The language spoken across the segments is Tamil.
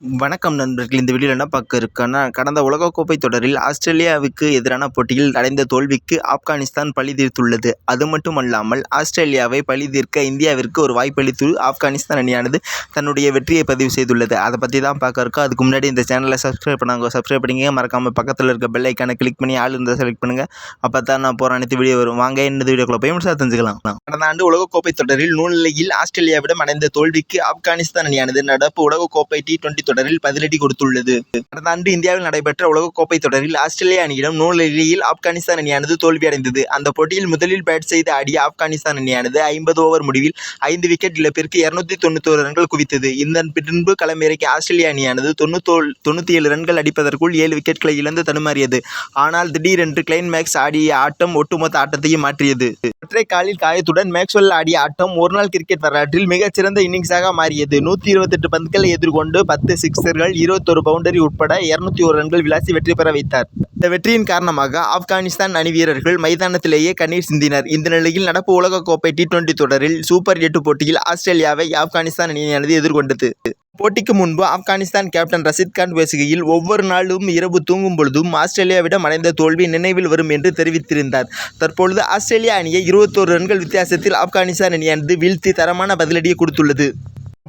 வணக்கம் நண்பர்கள். இந்த வீடியோவில் என்ன பார்க்க இருக்கோன்னா கடந்த உலகக்கோப்பை தொடரில் ஆஸ்திரேலியாவுக்கு எதிரான போட்டியில் அடைந்த தோல்விக்கு ஆப்கானிஸ்தான் பழி தீர்த்துள்ளது. அது மட்டுமல்லாமல் ஆஸ்திரேலியாவை பழி தீர்க்க இந்தியாவிற்கு ஒரு வாய்ப்பளித்து ஆப்கானிஸ்தான் அணியானது தன்னுடைய வெற்றியை பதிவு செய்துள்ளது. அதை பற்றி தான் பார்க்க இருக்கோம். அதுக்கு முன்னாடி இந்த சேனலை சப்ஸ்கிரைப் பண்ணாங்க. சப்ஸ்கிரைப் பண்ணிங்க மறக்காமல் பக்கத்தில் இருக்க பெல் ஐக்கானை கிளிக் பண்ணி ஆள் இருந்தால் செலக்ட் பண்ணுங்கள் அப்போ தான் நான் போகிற அனைத்து வீடியோ வரும். வாங்க இந்த வீடியோக்குள்ள போய் முடிச்சா தெரிஞ்சுக்கலாம். கடந்த ஆண்டு உலகக்கோப்பை தொடரில் நூல்நிலையில் ஆஸ்திரேலியாவிடம் அடைந்த தோல்விக்கு ஆப்கானிஸ்தான் அணியானது நடப்பு உலகக்கோப்பை டி டுவெண்டி தொடரில் பதிலடி கொடுத்துள்ளது. கடந்த ஆண்டு இந்தியாவில் நடைபெற்ற உலகக்கோப்பை தொடரில் ஆஸ்திரேலியா அணியிடம் நூலில் ஆப்கானிஸ்தான் அணியானது தோல்வியடைந்தது. அந்த போட்டியில் முதலில் பேட் செய்த ஆடிய ஆப்கானிஸ்தான் அணியானது ஐம்பது ஓவர் முடிவில் ஐந்து விக்கெட் இழப்பிற்கு இருநூத்தி தொண்ணூத்தோரு ரன்கள் குவித்தது. இதன் பின்பு களமிறக்கி ஆஸ்திரேலிய அணியானது தொண்ணூத்தோல் தொண்ணூற்றி ஏழு ரன்கள் அடிப்பதற்குள் ஏழு விக்கெட்களை இழந்து தடுமாறியது. ஆனால் திடீரென்று கிளைன் மேக்ஸ் ஆடிய ஆட்டம் ஒட்டுமொத்த ஆட்டத்தையும் மாற்றியது. ஒற்றை காலில் காயத்துடன் மேக்ஸ்வெல் ஆடிய ஆட்டம் ஒருநாள் கிரிக்கெட் வரலாற்றில் மிகச்சிறந்த இன்னிங்ஸாக மாறியது. நூற்றி இருபத்தெட்டு பந்துகளை எதிர்கொண்டு பத்து சிக்ஸர்கள் இருபத்தொரு பவுண்டரி உட்பட இருநூத்தி ஒரு ரன்கள் விளாசி வெற்றி பெற வைத்தார். இந்த வெற்றியின் காரணமாக ஆப்கானிஸ்தான் அணி வீரர்கள் மைதானத்திலேயே கண்ணீர் சிந்தினர். இந்த நிலையில் நடப்பு உலகக்கோப்பை டி டுவெண்டி தொடரில் சூப்பர் எட்டு போட்டியில் ஆஸ்திரேலியாவை ஆப்கானிஸ்தான் அணியானது எதிர்கொண்டது. போட்டிக்கு முன்பு ஆப்கானிஸ்தான் கேப்டன் ரஷீத் கான் பேசுகையில் ஒவ்வொரு நாளும் இரவு தூங்கும் பொழுதும் ஆஸ்திரேலியாவிடம் அடைந்த தோல்வி நினைவில் வரும் என்று தெரிவித்திருந்தார். தற்பொழுது ஆஸ்திரேலியா அணியை இருபத்தோரு ரன்கள் வித்தியாசத்தில் ஆப்கானிஸ்தான் அணியானது வீழ்த்தி தரமான பதிலடியை கொடுத்துள்ளது.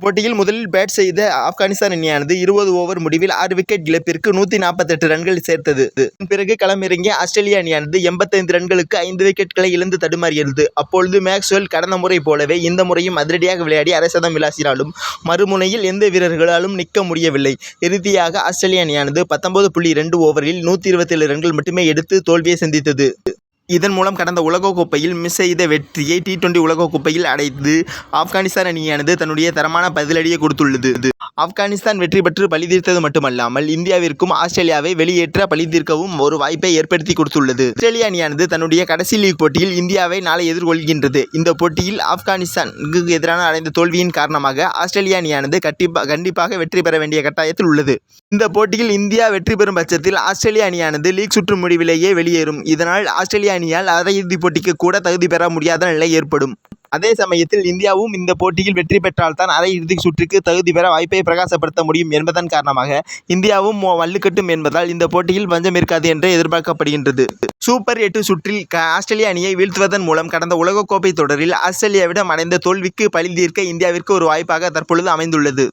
போட்டியில் முதலில் பேட் செய்த ஆப்கானிஸ்தான் அணியானது இருபது ஓவர் முடிவில் ஆறு விக்கெட் இழப்பிற்கு நூற்றி நாற்பத்தெட்டு ரன்கள் சேர்த்தது. பிறகு களமிறங்கிய ஆஸ்திரேலிய அணியானது எண்பத்தைந்து ரன்களுக்கு ஐந்து விக்கெட்களை இழந்து தடுமாறியது. அப்பொழுது மேக்ஸ்வெல் கடந்த முறை போலவே இந்த முறையும் அதிரடியாக விளையாடி அரசதம் விளாசினாலும் மறுமுனையில் எந்த வீரர்களாலும் நிற்க முடியவில்லை. இறுதியாக ஆஸ்திரேலிய அணியானது பத்தொன்பது புள்ளி ரெண்டு ஓவரில் நூற்றி இருபத்தேழு ரன்கள் மட்டுமே எடுத்து தோல்வியை சந்தித்தது. இதன் மூலம் கடந்த உலகக்கோப்பையில் மிஸ் செய்த வெற்றியை டி டுவெண்டி உலகக்கோப்பையில் அடைத்து ஆப்கானிஸ்தான் அணியானது தன்னுடைய தரமான பதிலடியை கொடுத்துள்ளது. ஆப்கானிஸ்தான் வெற்றி பெற்று பழிதீர்த்தது மட்டுமல்லாமல் இந்தியாவிற்கும் ஆஸ்திரேலியாவை வெளியேற்ற பழி தீர்க்கவும் ஒரு வாய்ப்பை ஏற்படுத்தி கொடுத்துள்ளது. ஆஸ்திரேலிய அணியானது தன்னுடைய கடைசி லீக் போட்டியில் இந்தியாவை நாளை எதிர்கொள்கின்றது. இந்த போட்டியில் ஆப்கானிஸ்தானுக்கு எதிரான அடைந்த தோல்வியின் காரணமாக ஆஸ்திரேலிய அணியானது கண்டிப்பாக கண்டிப்பாக வெற்றி பெற வேண்டிய கட்டாயத்தில் உள்ளது. இந்த போட்டியில் இந்தியா வெற்றி பெறும் பட்சத்தில் ஆஸ்திரேலிய அணியானது லீக் சுற்று முடிவிலேயே வெளியேறும். இதனால் ஆஸ்திரேலிய அணியால் அரையிறுதிப் போட்டிக்கு கூட தகுதி பெற முடியாத நிலை ஏற்படும். அதே சமயத்தில் இந்தியாவும் இந்த போட்டியில் வெற்றி பெற்றால்தான் அரையிறுதி சுற்றுக்கு தகுதி பெற வாய்ப்பை பிரகாசப்படுத்த முடியும் என்பதன் காரணமாக இந்தியாவும் வள்ளுக்கட்டும் என்பதால் இந்த போட்டியில் பஞ்சம் இருக்காது என்று எதிர்பார்க்கப்படுகின்றது. சூப்பர் எட்டு சுற்றில் ஆஸ்திரேலிய அணியை வீழ்த்துவதன் மூலம் கடந்த உலகக்கோப்பை தொடரில் ஆஸ்திரேலியாவிடம் அடைந்த தோல்விக்கு பழி தீர்க்க இந்தியாவிற்கு ஒரு வாய்ப்பாக தற்பொழுது அமைந்துள்ளது.